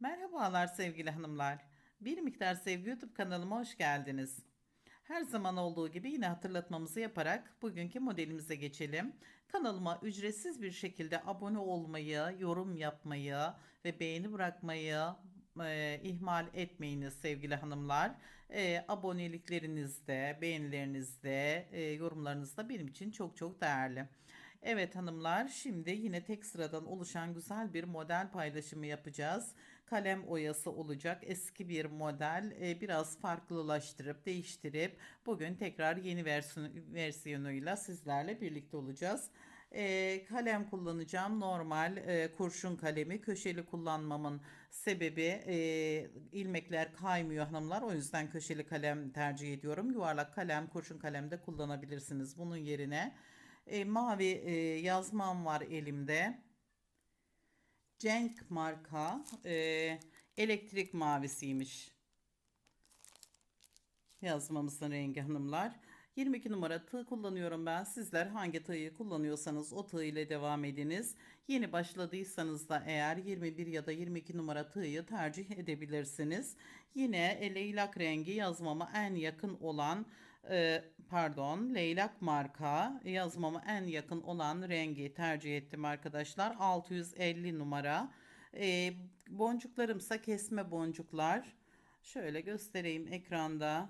Merhabalar sevgili hanımlar. Bir Miktar Sevgi YouTube kanalıma hoş geldiniz. Her zaman olduğu gibi yine hatırlatmamızı yaparak bugünkü modelimize geçelim. Kanalıma ücretsiz bir şekilde abone olmayı, yorum yapmayı ve beğeni bırakmayı e, ihmal etmeyiniz sevgili hanımlar. E, abonelikleriniz de, beğenileriniz de, e, yorumlarınız da benim için çok çok değerli. Evet hanımlar şimdi yine tek sıradan oluşan güzel bir model paylaşımı yapacağız. Kalem oyası olacak eski bir model e, biraz farklılaştırıp değiştirip bugün tekrar yeni versiyon, versiyonuyla sizlerle birlikte olacağız. E, kalem kullanacağım normal e, kurşun kalemi köşeli kullanmamın sebebi e, ilmekler kaymıyor hanımlar o yüzden köşeli kalem tercih ediyorum. Yuvarlak kalem kurşun kalem de kullanabilirsiniz bunun yerine. E, mavi e, yazmam var elimde. Cenk marka e, elektrik mavisiymiş yazmamızın rengi hanımlar. 22 numara tığ kullanıyorum ben. Sizler hangi tığı kullanıyorsanız o tığ ile devam ediniz. Yeni başladıysanız da eğer 21 ya da 22 numara tığı tercih edebilirsiniz. Yine leylak rengi yazmama en yakın olan e, pardon leylak marka yazmama en yakın olan rengi tercih ettim arkadaşlar. 650 numara. E, boncuklarımsa kesme boncuklar. Şöyle göstereyim ekranda.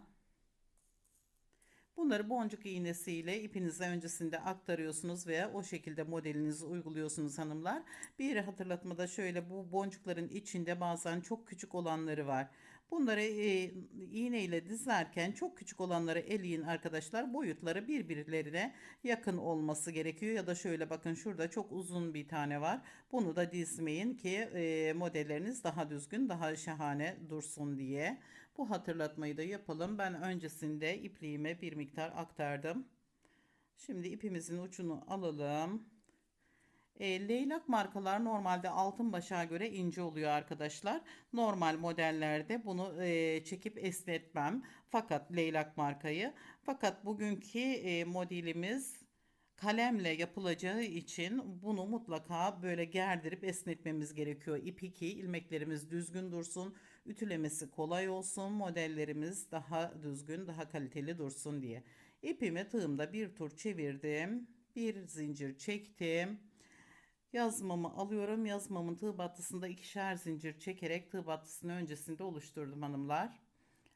Bunları boncuk iğnesiyle ipinize öncesinde aktarıyorsunuz veya o şekilde modelinizi uyguluyorsunuz hanımlar. Bir hatırlatmada şöyle bu boncukların içinde bazen çok küçük olanları var. Bunları e, iğne ile dizerken çok küçük olanları eleyin arkadaşlar. Boyutları birbirlerine yakın olması gerekiyor. Ya da şöyle bakın şurada çok uzun bir tane var. Bunu da dizmeyin ki e, modelleriniz daha düzgün daha şahane dursun diye. Bu hatırlatmayı da yapalım. Ben öncesinde ipliğime bir miktar aktardım. Şimdi ipimizin ucunu alalım. E, leylak markalar normalde altın başa göre ince oluyor arkadaşlar. Normal modellerde bunu e, çekip esnetmem. Fakat leylak markayı. Fakat bugünkü e, modelimiz kalemle yapılacağı için bunu mutlaka böyle gerdirip esnetmemiz gerekiyor. İp ki ilmeklerimiz düzgün dursun, ütülemesi kolay olsun, modellerimiz daha düzgün, daha kaliteli dursun diye. İpimi tığımda bir tur çevirdim, bir zincir çektim. Yazmamı alıyorum. Yazmamın tığ battısında ikişer zincir çekerek tığ battısını öncesinde oluşturdum hanımlar.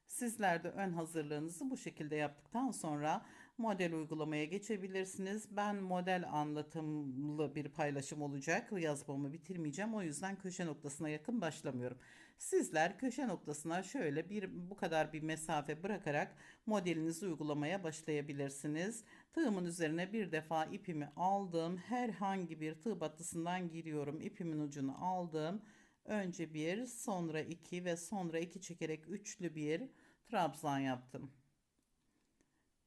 Sizler de ön hazırlığınızı bu şekilde yaptıktan sonra model uygulamaya geçebilirsiniz. Ben model anlatımlı bir paylaşım olacak. Yazmamı bitirmeyeceğim. O yüzden köşe noktasına yakın başlamıyorum. Sizler köşe noktasına şöyle bir bu kadar bir mesafe bırakarak modelinizi uygulamaya başlayabilirsiniz. Tığımın üzerine bir defa ipimi aldım. Herhangi bir tığ battısından giriyorum. İpimin ucunu aldım. Önce bir, sonra iki ve sonra iki çekerek üçlü bir trabzan yaptım.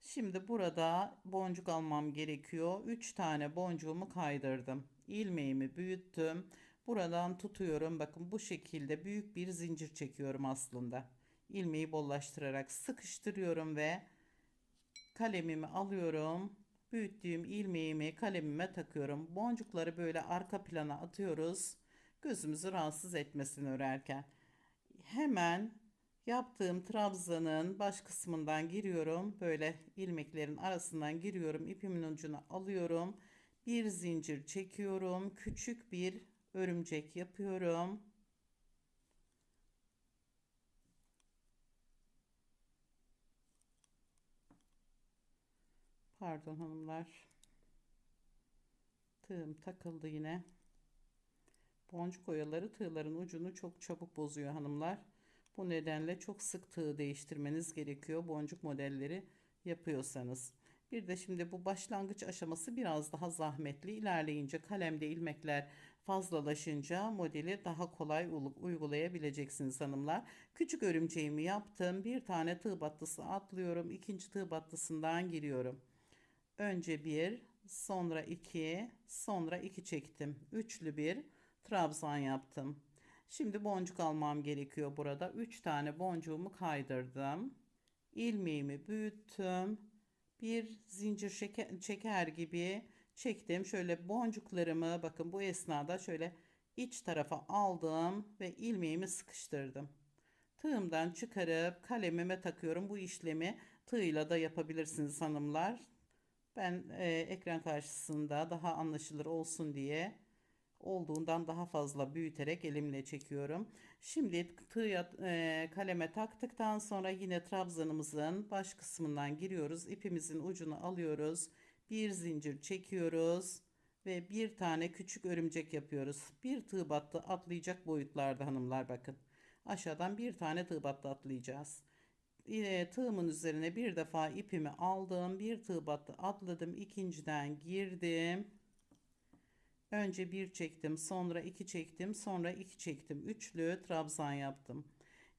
Şimdi burada boncuk almam gerekiyor. 3 tane boncuğumu kaydırdım. İlmeğimi büyüttüm. Buradan tutuyorum. Bakın bu şekilde büyük bir zincir çekiyorum aslında. İlmeği bollaştırarak sıkıştırıyorum ve kalemimi alıyorum. Büyüttüğüm ilmeğimi kalemime takıyorum. Boncukları böyle arka plana atıyoruz. Gözümüzü rahatsız etmesin örerken. Hemen Yaptığım trabzanın baş kısmından giriyorum. Böyle ilmeklerin arasından giriyorum. İpimin ucuna alıyorum. Bir zincir çekiyorum. Küçük bir örümcek yapıyorum. Pardon hanımlar. Tığım takıldı yine. Boncuk oyaları tığların ucunu çok çabuk bozuyor hanımlar. Bu nedenle çok sık tığ değiştirmeniz gerekiyor boncuk modelleri yapıyorsanız. Bir de şimdi bu başlangıç aşaması biraz daha zahmetli. İlerleyince kalemde ilmekler fazlalaşınca modeli daha kolay uygulayabileceksiniz hanımlar. Küçük örümceğimi yaptım. Bir tane tığ battısı atlıyorum. İkinci tığ battısından giriyorum. Önce bir, sonra iki, sonra iki çektim. Üçlü bir trabzan yaptım. Şimdi boncuk almam gerekiyor burada. 3 tane boncuğumu kaydırdım. İlmeğimi büyüttüm. Bir zincir şeker, çeker gibi çektim. Şöyle boncuklarımı bakın bu esnada şöyle iç tarafa aldım ve ilmeğimi sıkıştırdım. Tığımdan çıkarıp kalemime takıyorum. Bu işlemi tığıyla da yapabilirsiniz hanımlar. Ben e, ekran karşısında daha anlaşılır olsun diye olduğundan daha fazla büyüterek elimle çekiyorum. Şimdi tığ e, kaleme taktıktan sonra yine trabzanımızın baş kısmından giriyoruz. İpimizin ucunu alıyoruz. Bir zincir çekiyoruz ve bir tane küçük örümcek yapıyoruz. Bir tığ battı atlayacak boyutlarda hanımlar bakın. Aşağıdan bir tane tığ battı atlayacağız. Yine tığımın üzerine bir defa ipimi aldım. Bir tığ battı atladım. ikinciden girdim. Önce bir çektim, sonra iki çektim, sonra iki çektim. Üçlü trabzan yaptım.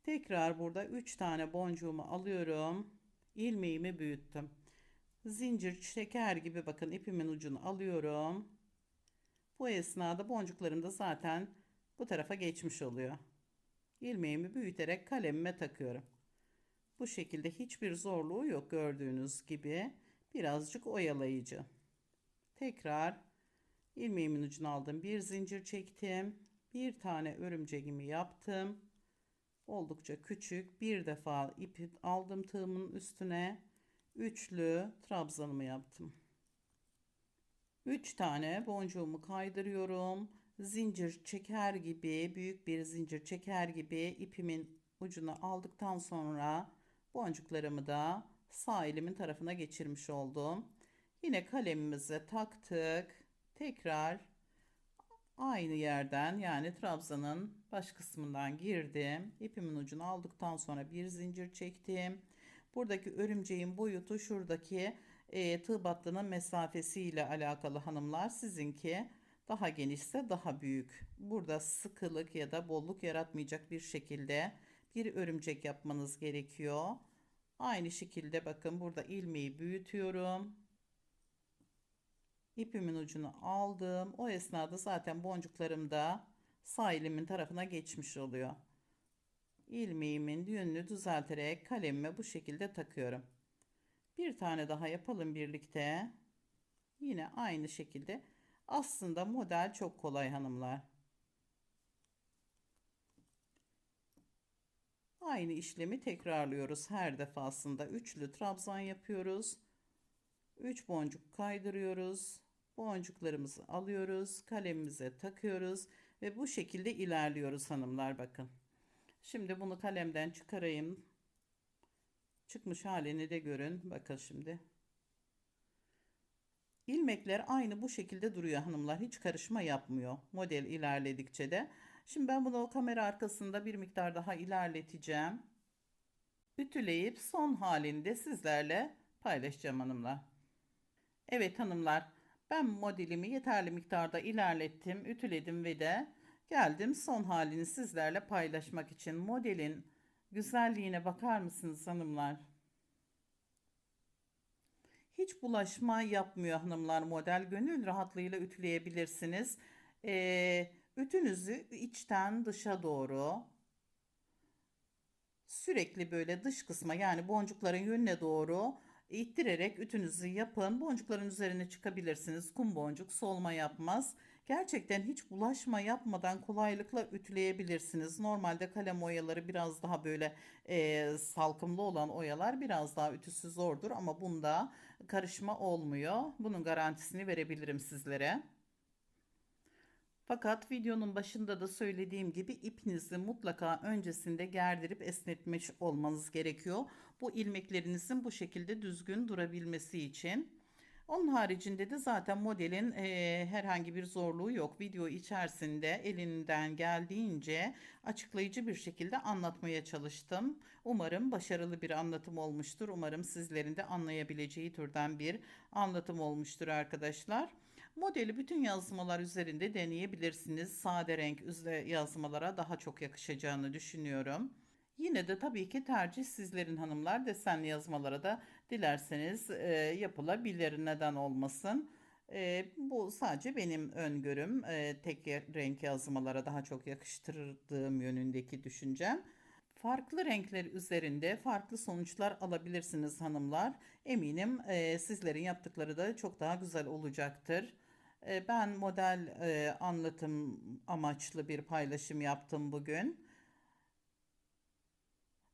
Tekrar burada üç tane boncuğumu alıyorum. ilmeğimi büyüttüm. Zincir çeker gibi bakın ipimin ucunu alıyorum. Bu esnada boncuklarım da zaten bu tarafa geçmiş oluyor. İlmeğimi büyüterek kalemime takıyorum. Bu şekilde hiçbir zorluğu yok gördüğünüz gibi. Birazcık oyalayıcı. Tekrar ilmeğimin ucunu aldım. Bir zincir çektim. Bir tane örümceğimi yaptım. Oldukça küçük. Bir defa ipi aldım tığımın üstüne. Üçlü trabzanımı yaptım. Üç tane boncuğumu kaydırıyorum. Zincir çeker gibi, büyük bir zincir çeker gibi ipimin ucunu aldıktan sonra boncuklarımı da sağ elimin tarafına geçirmiş oldum. Yine kalemimize taktık. Tekrar aynı yerden yani trabzanın baş kısmından girdim. İpimin ucunu aldıktan sonra bir zincir çektim. Buradaki örümceğin boyutu şuradaki e, tığ battının mesafesiyle alakalı hanımlar. Sizinki daha genişse daha büyük. Burada sıkılık ya da bolluk yaratmayacak bir şekilde bir örümcek yapmanız gerekiyor. Aynı şekilde bakın burada ilmeği büyütüyorum. İpimin ucunu aldım. O esnada zaten boncuklarım da sağ elimin tarafına geçmiş oluyor. İlmeğimin yönünü düzelterek kalemime bu şekilde takıyorum. Bir tane daha yapalım birlikte. Yine aynı şekilde. Aslında model çok kolay hanımlar. Aynı işlemi tekrarlıyoruz her defasında. Üçlü trabzan yapıyoruz. 3 boncuk kaydırıyoruz. Boncuklarımızı alıyoruz. Kalemimize takıyoruz. Ve bu şekilde ilerliyoruz hanımlar bakın. Şimdi bunu kalemden çıkarayım. Çıkmış halini de görün. Bakın şimdi. İlmekler aynı bu şekilde duruyor hanımlar. Hiç karışma yapmıyor. Model ilerledikçe de. Şimdi ben bunu kamera arkasında bir miktar daha ilerleteceğim. Ütüleyip son halinde sizlerle paylaşacağım hanımlar. Evet hanımlar ben modelimi yeterli miktarda ilerlettim, ütüledim ve de geldim son halini sizlerle paylaşmak için. Modelin güzelliğine bakar mısınız hanımlar? Hiç bulaşma yapmıyor hanımlar model. Gönül rahatlığıyla ütüleyebilirsiniz. Ee, ütünüzü içten dışa doğru sürekli böyle dış kısma yani boncukların yönüne doğru ittirerek ütünüzü yapın. Boncukların üzerine çıkabilirsiniz. Kum boncuk solma yapmaz. Gerçekten hiç bulaşma yapmadan kolaylıkla ütüleyebilirsiniz. Normalde kalem oyaları biraz daha böyle e, salkımlı olan oyalar biraz daha ütüsü zordur ama bunda karışma olmuyor. Bunun garantisini verebilirim sizlere. Fakat videonun başında da söylediğim gibi ipinizi mutlaka öncesinde gerdirip esnetmiş olmanız gerekiyor. Bu ilmeklerinizin bu şekilde düzgün durabilmesi için. Onun haricinde de zaten modelin e, herhangi bir zorluğu yok. Video içerisinde elinden geldiğince açıklayıcı bir şekilde anlatmaya çalıştım. Umarım başarılı bir anlatım olmuştur. Umarım sizlerin de anlayabileceği türden bir anlatım olmuştur arkadaşlar. Modeli bütün yazmalar üzerinde deneyebilirsiniz. Sade renk yazmalara daha çok yakışacağını düşünüyorum. Yine de tabii ki tercih sizlerin hanımlar desenli yazmalara da dilerseniz e, yapılabilir neden olmasın. E, bu sadece benim öngörüm. E, tek renk yazmalara daha çok yakıştırdığım yönündeki düşüncem. Farklı renkler üzerinde farklı sonuçlar alabilirsiniz hanımlar. Eminim e, sizlerin yaptıkları da çok daha güzel olacaktır. E, Ben model e, anlatım amaçlı bir paylaşım yaptım bugün.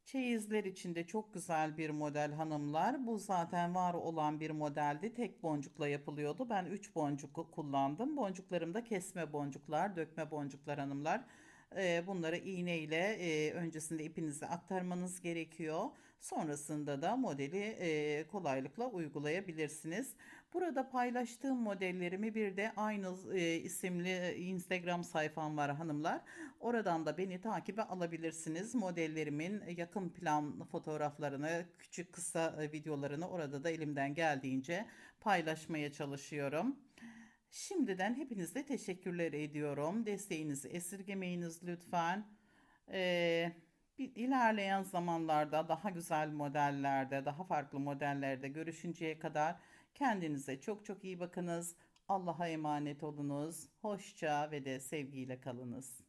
Çeyizler için de çok güzel bir model hanımlar. Bu zaten var olan bir modeldi. Tek boncukla yapılıyordu. Ben 3 boncuk kullandım. Boncuklarım da kesme boncuklar, dökme boncuklar hanımlar. Ee, bunları iğne ile e, öncesinde ipinizi aktarmanız gerekiyor. Sonrasında da modeli e, kolaylıkla uygulayabilirsiniz. Burada paylaştığım modellerimi bir de aynı e, isimli Instagram sayfam var hanımlar. Oradan da beni takibe alabilirsiniz. Modellerimin yakın plan fotoğraflarını, küçük kısa e, videolarını orada da elimden geldiğince paylaşmaya çalışıyorum. Şimdiden hepinize teşekkürler ediyorum. Desteğinizi esirgemeyiniz lütfen. Ee, bir ilerleyen zamanlarda daha güzel modellerde, daha farklı modellerde görüşünceye kadar kendinize çok çok iyi bakınız. Allah'a emanet olunuz. Hoşça ve de sevgiyle kalınız.